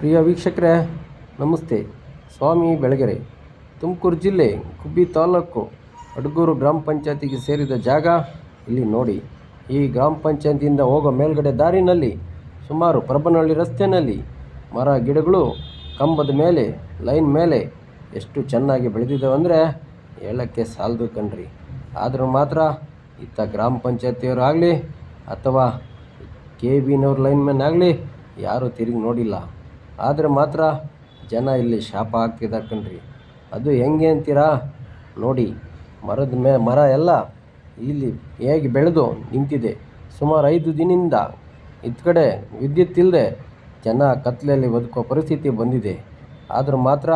ಪ್ರಿಯ ವೀಕ್ಷಕರೇ, ನಮಸ್ತೆ. ಸ್ವಾಮಿ ಬೆಳಗೆರೆ, ತುಮಕೂರು ಜಿಲ್ಲೆ, ಕುಬ್ಬಿ ತಾಲೂಕು, ಅಡ್ಗೂರು ಗ್ರಾಮ ಪಂಚಾಯತಿಗೆ ಸೇರಿದ ಜಾಗ ಇಲ್ಲಿ ನೋಡಿ. ಈ ಗ್ರಾಮ ಪಂಚಾಯತಿಯಿಂದ ಹೋಗೋ ಮೇಲ್ಗಡೆ ದಾರಿನಲ್ಲಿ, ಸುಮಾರು ಪ್ರಬನಹಳ್ಳಿ ರಸ್ತೆಯಲ್ಲಿ ಮರ, ಗಿಡಗಳು ಕಂಬದ ಮೇಲೆ, ಲೈನ್ ಮೇಲೆ ಎಷ್ಟು ಚೆನ್ನಾಗಿ ಬೆಳೆದಿದ್ದಾವೆ ಅಂದರೆ ಹೇಳೋಕ್ಕೆ ಸಾಲದು ಕಣ್ರಿ. ಆದರೂ ಮಾತ್ರ ಇತ್ತ ಗ್ರಾಮ ಪಂಚಾಯತಿಯವರು ಆಗಲಿ ಅಥವಾ ಕೆ ಬಿನವ್ರ ಮ್ಯಾನ್ ಆಗಲಿ ಯಾರೂ ತಿರುಗಿ ನೋಡಿಲ್ಲ. ಆದರೆ ಮಾತ್ರ ಜನ ಇಲ್ಲಿ ಶಾಪ ಹಾಕ್ತಿದ್ದಾರೆ ಕಣ್ರಿ. ಅದು ಹೆಂಗೆ ಅಂತೀರಾ? ನೋಡಿ, ಮರದ ಮೇ, ಮರ ಎಲ್ಲ ಇಲ್ಲಿ ಹೇಗೆ ಬೆಳೆದು ನಿಂತಿದೆ. ಸುಮಾರು ಐದು ದಿನದಿಂದ ಇತ್ತ ಕಡೆ ವಿದ್ಯುತ್ ಇಲ್ಲದೆ ಜನ ಕತ್ತಲೆಯಲ್ಲಿ ಬದುಕೋ ಪರಿಸ್ಥಿತಿ ಬಂದಿದೆ. ಆದರೂ ಮಾತ್ರ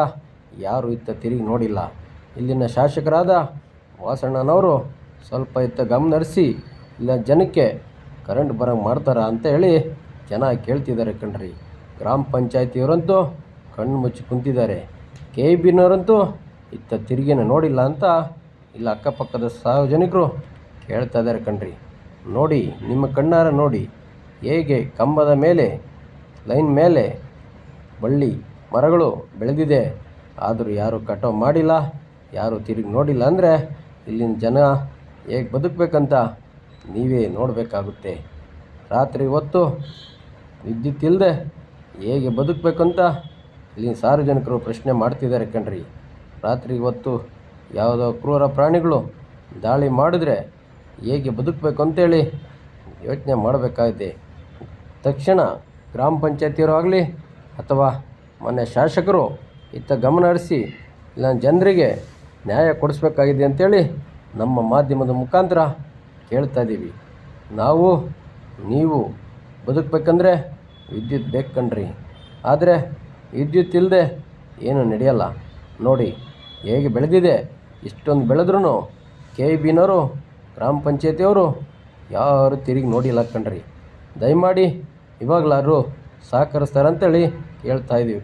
ಯಾರು ಇತ್ತ ತಿರುಗಿ ನೋಡಿಲ್ಲ. ಇಲ್ಲಿನ ಶಾಸಕರಾದ ವಾಸಣ್ಣನವರು ಸ್ವಲ್ಪ ಇತ್ತ ಗಮನ ಹರಿಸಿ ಇಲ್ಲ ಜನಕ್ಕೆ ಕರೆಂಟ್ ಬರೋಂಗೆ ಮಾಡ್ತಾರ ಅಂತ ಹೇಳಿ ಜನ ಕೇಳ್ತಿದ್ದಾರೆ ಕಣ್ರಿ. ಗ್ರಾಮ ಪಂಚಾಯತಿಯವರಂತೂ ಕಣ್ಣು ಮುಚ್ಚಿ ಕುಂತಿದ್ದಾರೆ. ಕೆ ಇ ಬಿನವರಂತೂ ಇತ್ತ ತಿರುಗಿನ ನೋಡಿಲ್ಲ ಅಂತ ಇಲ್ಲ ಅಕ್ಕಪಕ್ಕದ ಸಾರ್ವಜನಿಕರು ಕೇಳ್ತಾ ಇದ್ದಾರೆ ಕಣ್ರಿ. ನೋಡಿ, ನಿಮ್ಮ ಕಣ್ಣಾರ ನೋಡಿ, ಹೇಗೆ ಕಂಬದ ಮೇಲೆ, ಲೈನ್ ಮೇಲೆ ಬಳ್ಳಿ ಮರಗಳು ಬೆಳೆದಿದೆ. ಆದರೂ ಯಾರು ಕಟಾವು ಮಾಡಿಲ್ಲ, ಯಾರು ತಿರುಗಿ ನೋಡಿಲ್ಲ ಅಂದರೆ ಇಲ್ಲಿನ ಜನ ಹೇಗೆ ಬದುಕಬೇಕಂತ ನೀವೇ ನೋಡಬೇಕಾಗುತ್ತೆ. ರಾತ್ರಿ ಹೊತ್ತು ವಿದ್ಯುತ್ ಇಲ್ಲದೆ ಹೇಗೆ ಬದುಕಬೇಕಂತ ಇಲ್ಲಿನ ಸಾರ್ವಜನಿಕರು ಪ್ರಶ್ನೆ ಮಾಡ್ತಿದ್ದಾರೆ ಕಣ್ರಿ. ರಾತ್ರಿ ಇವತ್ತು ಯಾವುದೋ ಕ್ರೂರ ಪ್ರಾಣಿಗಳು ದಾಳಿ ಮಾಡಿದ್ರೆ ಹೇಗೆ ಬದುಕಬೇಕು ಅಂತೇಳಿ ಯೋಚನೆ ಮಾಡಬೇಕಾಗಿದೆ. ತಕ್ಷಣ ಗ್ರಾಮ ಪಂಚಾಯತಿಯವರು ಆಗಲಿ ಅಥವಾ ಮನೆ ಶಾಸಕರು ಇತ್ತ ಗಮನ ಹರಿಸಿ ಇಲ್ಲ ಜನರಿಗೆ ನ್ಯಾಯ ಕೊಡಿಸ್ಬೇಕಾಗಿದೆ ಅಂತೇಳಿ ನಮ್ಮ ಮಾಧ್ಯಮದ ಮುಖಾಂತರ ಕೇಳ್ತಾ ಇದ್ದೀವಿ. ನಾವು, ನೀವು ಬದುಕಬೇಕಂದ್ರೆ ವಿದ್ಯುತ್ ಬೇಕು ಕಣ್ರಿ ಆದರೆ ವಿದ್ಯುತ್ ಇಲ್ಲದೆ ಏನು ನಡೆಯಲ್ಲ. ನೋಡಿ, ಹೇಗೆ ಬೆಳೆದಿದೆ, ಇಷ್ಟೊಂದು ಬೆಳೆದ್ರೂ ಕೆ ಇ ಬಿನವರು ಗ್ರಾಮ ಪಂಚಾಯತಿಯವರು ಯಾರು ತಿರುಗಿ ನೋಡಿಲ್ಲ ಕಣ್ರಿ. ದಯಮಾಡಿ ಇವಾಗಲಾದ್ರು ಸಹಕರಿಸ್ತಾರಂತೇಳಿ ಹೇಳ್ತಾ ಇದ್ದೀವಿ